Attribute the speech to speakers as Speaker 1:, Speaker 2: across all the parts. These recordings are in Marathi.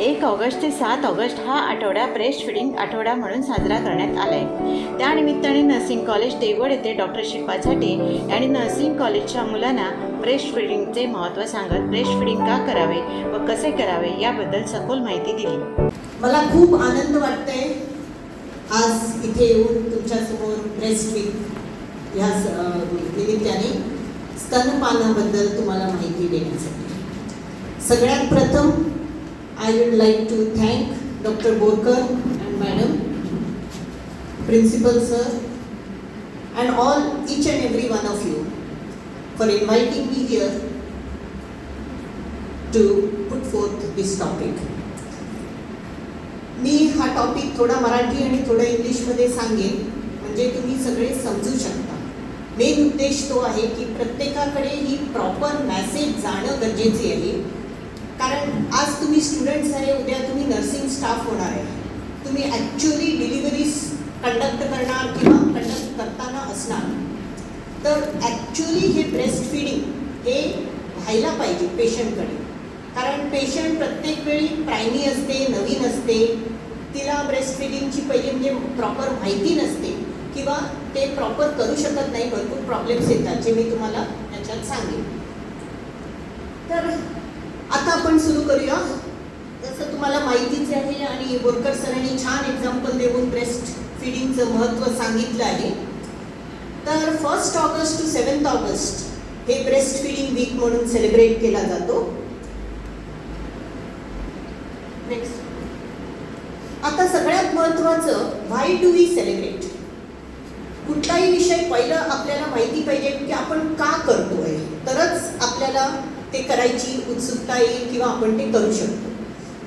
Speaker 1: एक ऑगस्ट ते सात ऑगस्ट हा आठवडा ब्रेस्ट फिडिंग आठवडा म्हणून साजरा करण्यात आला आहे त्यानिमित्ताने नर्सिंग कॉलेज देवड येथे डॉक्टर शिल्पा झाटे नर्सिंग कॉलेजच्या मुलांना ब्रेस्ट फिडिंगचे महत्त्व सांगत ब्रेस्ट फिडिंग का करावे व कसे करावे याबद्दल सखोल माहिती दिली.
Speaker 2: मला खूप आनंद वाटतंय आज इथे येऊन तुमच्यासमोर ब्रेस्ट फिडिंग ह्या स- निमित्ताने स्तनपानाबद्दल तुम्हाला माहिती देण्यासाठी. सगळ्यात प्रथम I would like to thank doctor Borkar and madam principal sir and all each and every one of you for inviting me here to put forth this topic मी हा टॉपिक थोडा मराठी आणि थोडा इंग्लिशमध्ये सांगेन म्हणजे तुम्ही सगळे समजू शकता. मेन उद्देश तो आहे की प्रत्येकाकडे ही प्रॉपर मॅसेज जाणं गरजेचे आहे. कारण आज तुम्ही स्टुडंट्स आहे उद्या तुम्ही नर्सिंग स्टाफ होणार आहे. तुम्ही ॲक्च्युली डिलिव्हरीज कंडक्ट करणार किंवा कंडक्ट करताना असणार. तर ॲक्च्युली हे ब्रेस्ट फिडिंग हे व्हायला पाहिजे पेशंटकडे कारण पेशंट प्रत्येक वेळी प्रायमी असते नवीन असते. तिला ब्रेस्ट फिडिंगची पहिली म्हणजे प्रॉपर माहिती नसते किंवा ते प्रॉपर करू शकत नाही भरपूर प्रॉब्लेम्स येतात जे मी तुम्हाला याच्यात सांगेन. तर आता आपण सुरू करूया. जसं तुम्हाला माहितीच आहे आणि बोरकर सरांनी छान एक्झाम्पल देऊन ब्रेस्ट फिडिंगचं महत्त्व सांगितलं आहे. तर first August to seventh August हे ब्रेस्ट फिडिंग वीक म्हणून सेलिब्रेट केला जातो. नेक्स्ट आता सगळ्यात महत्त्वाचं व्हाय टू वी सेलिब्रेट कुठलाही विषय पहिलं आपल्याला माहिती पाहिजे की आपण का करतोय. तरच आपल्याला ते करायची उत्सुकता येईल किंवा आपण ते करू शकतो.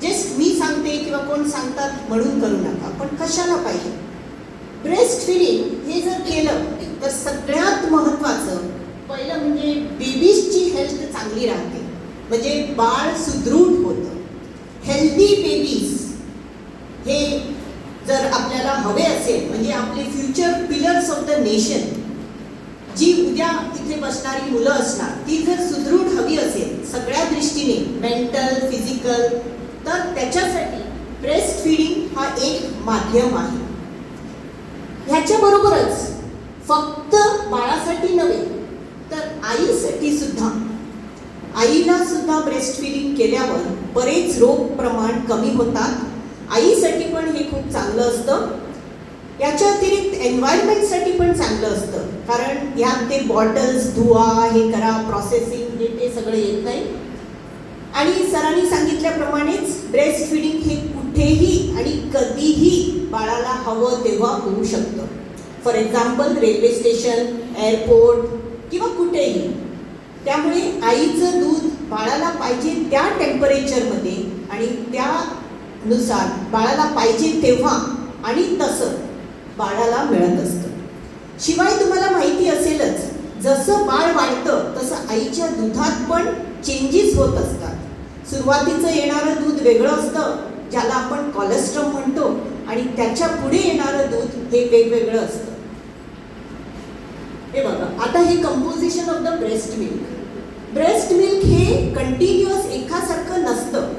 Speaker 2: जस्ट मी सांगते किंवा कोण सांगतात म्हणून करू नका. पण कशाला पाहिजे? ब्रेस्ट फिडिंग हे जर केलं तर सगळ्यात महत्त्वाचं पहिलं म्हणजे बेबीजची हेल्थ चांगली राहते. म्हणजे बाळ सुदृढ होतं. हेल्दी बेबीज हे जर आपल्याला हवे असेल म्हणजे आपले future pillars of the nation जी उद्या इथे बसणारी मुलं असणार ती जर सुदृढ हवी मेंटल फिजिकल तर त्याच्यासाठी ब्रेस्ट फिडिंग हा एक माध्यम आहे. ह्याच्याबरोबरच फक्त बाळासाठी नव्हे तर आईसाठी सुद्धा. आईला सुद्धा ब्रेस्ट फिडिंग केल्यावर बरेच रोग प्रमाण कमी होतात. आईसाठी पण हे खूप चांगलं असतं. याच्या अतिरिक्त एन्व्हायरमेंटसाठी पण चांगलं असतं. कारण यात ते बॉटल्स धुवा हे करा प्रोसेसिंग हे ते सगळं येत नाही. आणि सरांनी सांगितल्याप्रमाणेच ब्रेस्ट फिडिंग हे कुठेही आणि कधीही बाळाला हवं तेव्हा होऊ शकतं. For example railway station airport किंवा कुठेही. त्यामुळे आईचं दूध बाळाला पाहिजे त्या टेम्परेचरमध्ये आणि त्यानुसार बाळाला पाहिजे तेव्हा आणि तसं बाळाला मिळत असतं. शिवाय तुम्हाला माहिती असेलच जसं बाळ वाढतं तसं आईच्या दुधात पण चेंजेस होत असतात. सुरुवातीचं येणारं दूध वेगळं असतं ज्याला आपण कोलेस्ट्रॉल म्हणतो आणि त्याच्या पुढे येणारं दूध हे वेगवेगळं असतं. हे बघा आता हे composition of the breast milk breast milk हे कंटिन्युअस एकासारखं नसतं.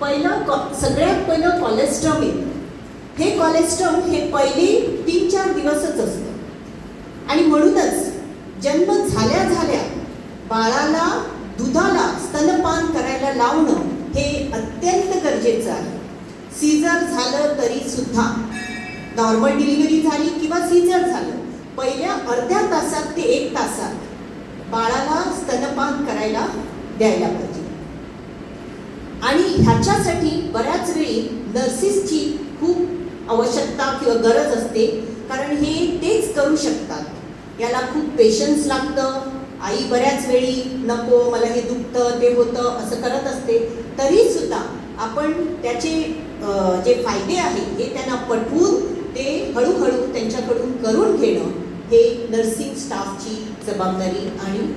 Speaker 2: पहिलं कॉ- सगळ्यात पहिलं कोलेस्ट्रॉल हे कोलेस्ट्रॉल हे पहिले तीन चार दिवसच असतं. आणि म्हणूनच जन्म झाल्या झाल्या बाळाला दुधाला स्तनपान लावणं हे अत्यंत गरजेचं आहे. सीझर झालं तरी सुद्धा नॉर्मल डिलिव्हरी झाली किंवा सीझर झालं पहिल्या अर्ध्या तासात ते एक तासात बाळाला स्तनपान करायला द्यायला पाहिजे. आणि ह्याच्यासाठी बऱ्याच वेळी नर्सेसची खूप आवश्यकता किंवा गरज असते कारण हे तेच करू शकतात. याला खूप पेशन्स लागतं आई बऱ्याच वेळी नको मला हे दुखतं ते होतं असं करत असते. तरी सुद्धा आपण त्याचे जे फायदे आहेत हे त्यांना पटवून ते हळूहळू त्यांच्याकडून करून घेणं हे नर्सिंग स्टाफची जबाबदारी आणि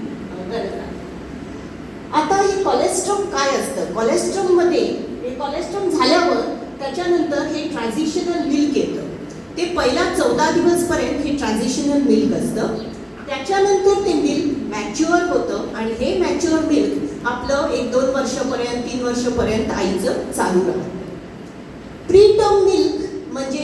Speaker 2: आता हे कॉलेस्ट्रॉम काय असतं? कॉलेस्ट्रॉममध्ये हे कॉलेस्ट्रॉम झाल्यावर त्याच्यानंतर हे ट्रान्झिशनल मिल्क येतं. ते पहिला चौदा दिवसपर्यंत हे ट्रान्झिशनल मिल्क असतं. त्याच्यानंतर ते मिल्क मॅच्युअर होतं आणि हे मॅच्युअर मिल्क आपलं एक दोन वर्षापर्यंत तीन वर्षापर्यंत आईचं चालू राहतं. प्रीटर्म मिल्क म्हणजे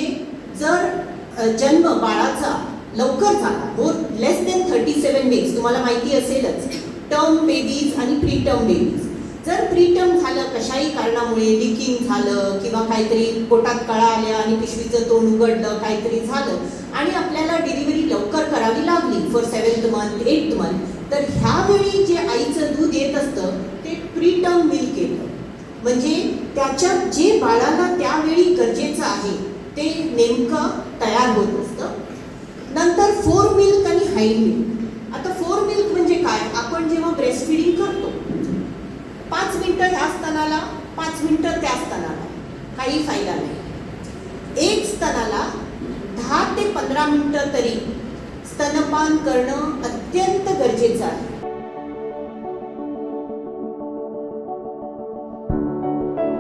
Speaker 2: जर जन्म बाळाचा लवकर झाला more less than thirty seven days तुम्हाला माहिती असेलच टर्म बेबीज आणि प्रीटर्म बेबीज जर प्रीटर्म झालं कशाही कारणामुळे लिकिंग झालं किंवा काहीतरी पोटात कळा आल्या आणि पिशवीचं तोंड उघडलं काहीतरी झालं आणि आपल्याला डिलिव्हरी लवकर करावी लागली for seventh month eighth month तर ह्यावेळी जे आईचं दूध येत असतं ते प्रीटर्म मिल्क येतं. म्हणजे त्याच्यात जे बाळाला त्यावेळी गरजेचं आहे ते नेमकं तयार होत असतं नंतर फोर मिल्क आणि हाई मिल्क आता फोर मिल्क म्हणजे काय? आपण जेव्हा ब्रेस्ट फिडिंग करतो पाच मिनटं ह्या स्तनाला पाच मिनटं त्या स्तनाला. काही फायदा नाही. एक स्तनाला दहा ते पंधरा मिनटं तरी स्तनपान करणं अत्यंत गरजेचं आहे.